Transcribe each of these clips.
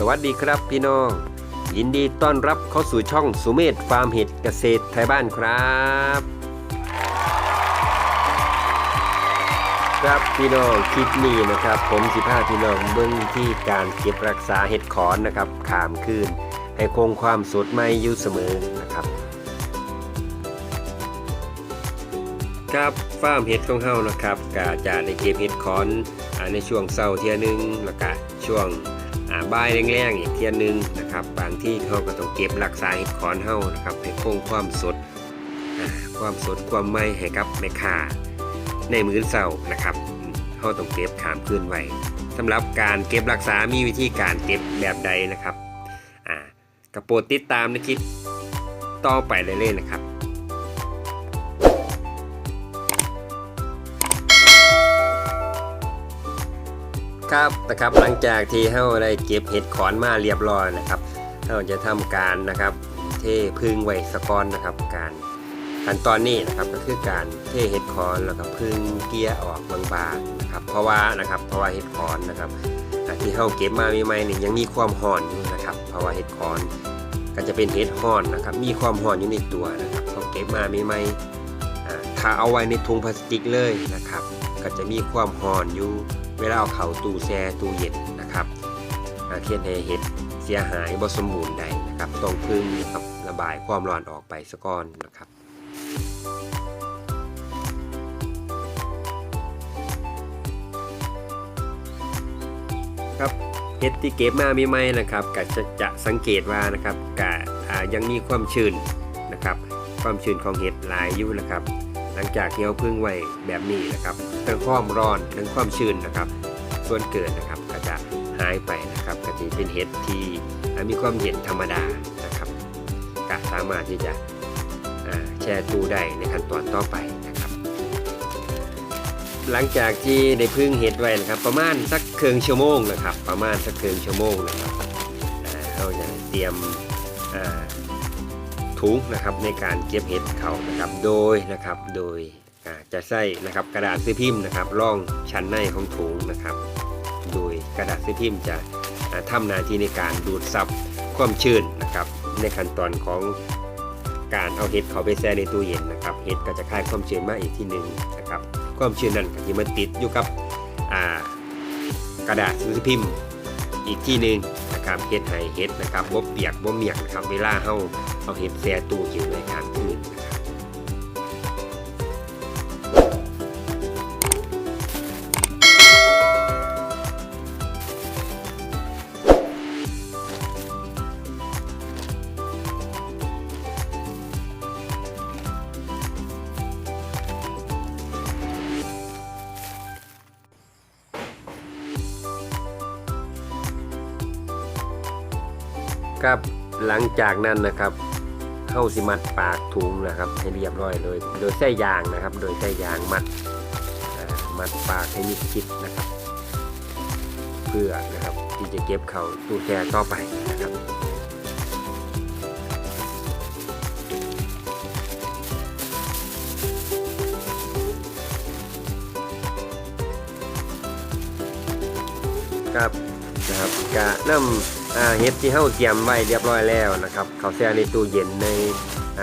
สวัสดีครับพี่น้อง ยินดีต้อนรับเข้าสู่ช่องสุเมธฟาร์มเห็ดเกษตรไทยบ้านครับ ครับพี่น้องคลิปนี้นะครับ ผมสิพาพี่น้องเบื้องที่การเก็บรักษาเห็ดขอนนะครับขามคืนให้คงความสดใหม่อยู่เสมอนะครับครับฟาร์มเห็ดของเฮานะครับก็จะได้เก็บเห็ดขอนในช่วงเช้าเที่ยหนึงแล้วก็ช่วง อ่าบ่ายแรงๆอีกเที่ยหนึงนะครับ บางที่เขาก็ต้องเก็บรักษาเห็ดขอนเฮานะครับให้คงความสดความสดความใหม่ให้กับแม่ค้าในมื้อเช้านะครับเฮาต้องเก็บขามคืนไว้สำหรับการเก็บรักษามีวิธีการเก็บแบบใดนะครับกระโปรดติดตามในคลิปต่อไปเรื่อยๆนะครับ ครับนะครับหลังจากที่เฮาได้เก็บเห็ดขอนมาเรียบร้อยนะครับเฮาจะทำการนะครับ เทพึ่งไว้สะก้อนนะครับ การขั้นตอนนี้นะครับก็คือการเทเห็ดขอนแล้วก็พึ่งเกี้ยออกบางๆนะครับ เพราะว่านะครับเพราะว่าเห็ดขอนนะครับที่เฮาเก็บมาใหม่ๆนี่ยังมีความห่อนอยู่นะครับ เพราะว่าเห็ดขอนก็จะเป็นเห็ดห่อนนะครับ มีความห่อนอยู่ในตัวนะครับเขาเก็บมาใหม่ๆอ่าถ้าเอาไว้ในถุงพลาสติกเลยนะครับ ก็จะมีความห่อนอยู่ เวลาเอาเข้าตู้แช่ตู้เย็นนะครับอาเคียนให้เห็ดเสียหายบ่สมบูรณ์ใดนะครับต้องพึ่งนะครับระบายความร้อนออกไปซะก่อนนะครับครับเห็ดที่เก็บมาใหม่ๆนะครับก็จะจะสังเกตว่านะครับก็อ่ายังมีความชื้นนะครับ ความชื้นของเห็ดหลายอยู่นะครับ หลังจากที่เราพึ่งไว้แบบนี้นะครับทั้งความร้อนทั้งความชื้นนะครับ ส่วนเกิดนะครับก็จะหายไปนะครับก็จะเป็นเห็ดที่มีความเย็นธรรมดานะครับก็สามารถที่จะแช่ตู้ได้ในขั้นตอนต่อไปนะครับ หลังจากที่ได้พึ่งเห็ดไว้นะครับ ประมาณสักเครึ่งชั่วโมงนะครับ ประมาณสักเครึ่งชั่วโมงนะครับเราจะเตรียม ถุงนะครับในการเก็บเห็ดเขานะครับโดยนะครับโดยจะใส่นะครับกระดาษซื้อพิมพ์นะครับร่องชั้นในของถุงนะครับ โดยกระดาษซื้อพิมพ์จะทำหน้าที่ในการดูดซับความชื้นนะครับ ในขั้นตอนของการเอาเห็ดเขาไปแช่ในตู้เย็นนะครับเห็ดก็จะคายความชื้นมาอีกทีหนึ่งนะครับความชื้นนั้นก็จะมาติดอยู่กับกระดาษซื้อพิมพ์อีกที่หนึ่งนะครับเห็ดไห้เห็ดนะครับบ่เปียกบ่เมียกนะครับเวลาเฮา เอาเห็ดแช่ตู้กินในกลางคืนนะครับครับหลังจากนั้นนะครับ เข้าสิมัดปากถุงนะครับ ให้เรียบร้อยเลยโดยใส้ยางนะครับ โดยใส้ยางมัดมัดปากให้มิดชิดนะครับ เพื่อนะครับที่จะเก็บเข้าตู้แช่ต่อไปนะครับครับ นะครับกะนำอ่าเห็ดที่เฮาเตรียมไว้เรียบร้อยแล้วนะครับเขาแช่ในตู้เย็นใน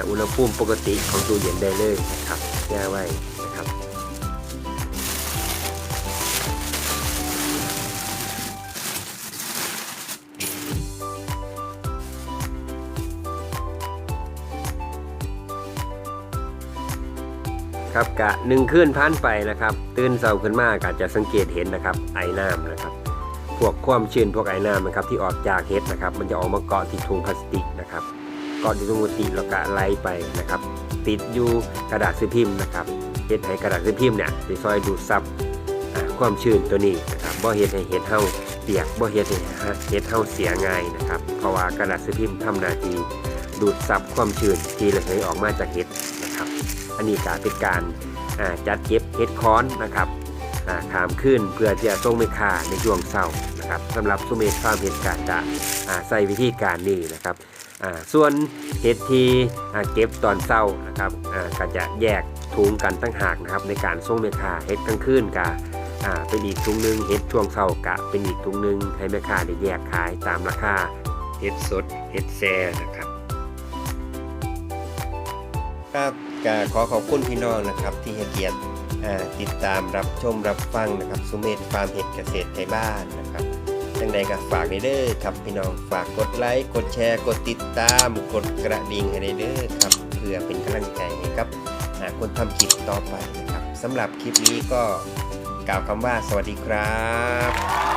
อุณหภูมิปกติของตู้เย็นได้เลยนะครับแช่ไว้นะครับครับกะหนึ่งคืนผ่านไปนะครับ ตื่นเช้าขึ้นมากะจะสังเกตเห็นนะครับไอน้ำนะครับ พวกความชื้นพวกไอน้ำนะครับที่ออกจากเห็ดนะครับ มันจะออกมาเกาะที่ถุงพลาสติกนะครับเกาะที่ถุงพลาสติกแล้วก็ไหลไปนะครับ ติดอยู่กระดาษซื้อพิมพ์นะครับเห็ดให้กระดาษซื้อพิมพ์เนี่ยไปซอยดูดซับความชื้นตัวนี้นะครับบ่เห็ดให้เห็ดเฮาเปียกบ่เห็ดให้เห็ดเฮาเสียง่ายนะครับ เพราะว่ากระดาษซื้อพิมพ์ทำหน้าที่ดูดซับความชื้นที่ระเหยออกมาจากเห็ดนะครับ อันนี้ก็เป็นการจัดเก็บเห็ดค้อนนะครับ อ่าขามขึ้นเพื่อที่จะส่งไปค่าในช่วงเช้านะครับสำหรับสุเมธฟาร์มเห็ดกาจะใส่วิธีการนี้นะครับส่วนเห็ดที่เก็บตอนเช้านะครับก็จะแยกถุงกันตั้งหากนะครับในการส่งไปค่าเห็ดกลางคืนกาอ่าเป็นอีกถุงหนึงเห็ดช่วงเช้ากะเป็นอีกถุงหนึงให้แม่ค้าได้แยกขายตามราคาเห็ดสดเห็ดแซ่นะครับครับกขอขอบคุณพี่น้องนะครับที่ให้เกียรติ ติดตามรับชมรับฟังนะครับสุเมธฟาร์มเห็ดเกษตรไทยบ้านนะครับทังใดก็ฝากในเด้อครับพี่น้องฝากกดไลค์กดแชร์กดติดตาม กดกระดิ่งให้ในเด้อครับเพื่อเป็นกำลังใจให้ครับหาคนทำคลิปต่อไปนะครับสำหรับคลิปนี้ก็กล่าวคำว่าสวัสดีครับ